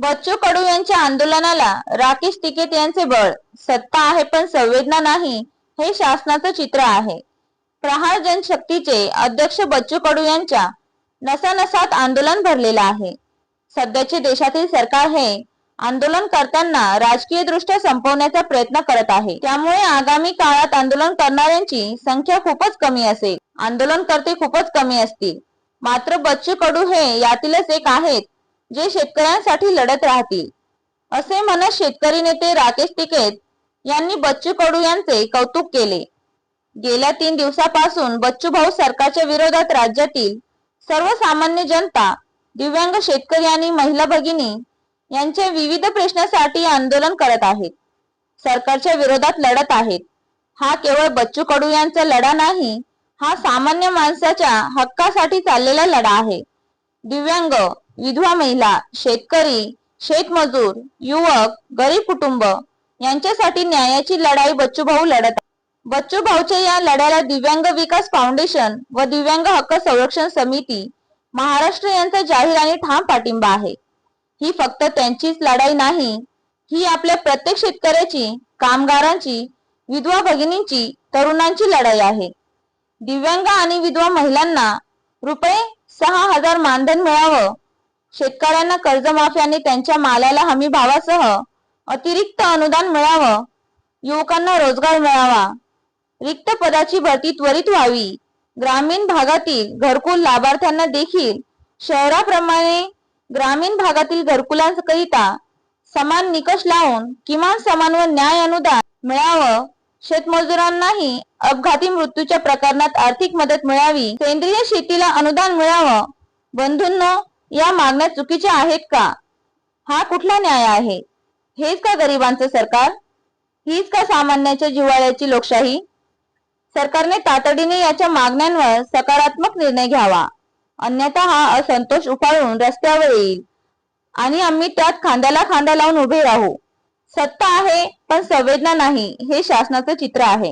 बच्चू कडू यांच्या आंदोलनाला राकेश टिकेत यांचे बळ. सत्ता आहे पण संवेदना नाही हे शासनाचं चित्र आहे. प्रहार जनशक्तीचे अध्यक्ष बच्चू कडू यांच्या नसानसात आंदोलन भरलेलं आहे. सध्याचे देशातील सरकार हे आंदोलनकर्त्यांना राजकीय दृष्ट्या संपवण्याचा प्रयत्न करत आहे. त्यामुळे आगामी काळात आंदोलन करणाऱ्यांची संख्या खूपच कमी असेल. आंदोलनकर्ते खूपच कमी असतील. मात्र बच्चू कडू हे यातीलच एक आहेत. जे शेतकऱ्यांसाठी लढत राहतील. असे म्हणत शेतकरी नेते राकेश टिकेत यांनी बच्चू कडू यांचे कौतुक केले. गेल्या तीन दिवसापासून बच्चू भाऊ सरकारच्या विरोधात राज्यातील सर्वसामान्य जनता दिव्यांग शेतकरी आणि महिला भगिनी यांच्या विविध प्रश्नासाठी आंदोलन करत आहेत. सरकारच्या विरोधात लढत आहेत. हा केवळ बच्चू कडू यांचा लढा नाही हा सामान्य माणसाच्या हक्कासाठी चाललेला लढा आहे. दिव्यांग विधवा महिला शेतकरी शेतमजूर युवक गरीब कुटुंब यांच्यासाठी न्यायाची लढाई बच्चू भाऊ लढत बच्चू भाऊच्या या लढ्याला दिव्यांग विकास फाउंडेशन व दिव्यांग हक्क संरक्षण समिती महाराष्ट्र यांचा जाहीर आणि ठाम पाठिंबा आहे. ही फक्त त्यांचीच लढाई नाही ही आपल्या प्रत्येक शेतकऱ्याची कामगारांची विधवा भगिनींची तरुणांची लढाई आहे. दिव्यांग आणि विधवा महिलांना रुपये सहा हजार मानधन मिळावं शेतकऱ्यांना कर्जमाफी आणि त्यांच्या मालाला हमी भावासह अतिरिक्त अनुदान मिळावं. युवकांना रोजगार मिळावा. रिक्त पदाची भरती त्वरित व्हावी. ग्रामीण भागातील घरकुल लाभार्थ्यांना देखील शहराप्रमाणे ग्रामीण भागातील घरकुलांकरिता समान निकष लावून किमान समान व न्याय अनुदान मिळावं. शेतमजुरांनाही अपघाती मृत्यूच्या प्रकरणात आर्थिक मदत मिळावी. सेंद्रिय शेतीला अनुदान मिळावं. बंधूंनो या मागण्या चुकीच्या आहेत का? हा कुठला न्याय आहे? हेच का गरिबांचं सरकार? हीच का सामान्याच्या जिव्हाळ्याची लोकशाही? सरकारने तातडीने याच्या मागण्यांवर सकारात्मक निर्णय घ्यावा. अन्यथा हा असंतोष उफाळून रस्त्यावर येईल. आणि आम्ही त्यात खांद्याला खांदा लावून उभे राहू. सत्ता आहे पण संवेदना नाही हे शासनाचं चित्र आहे.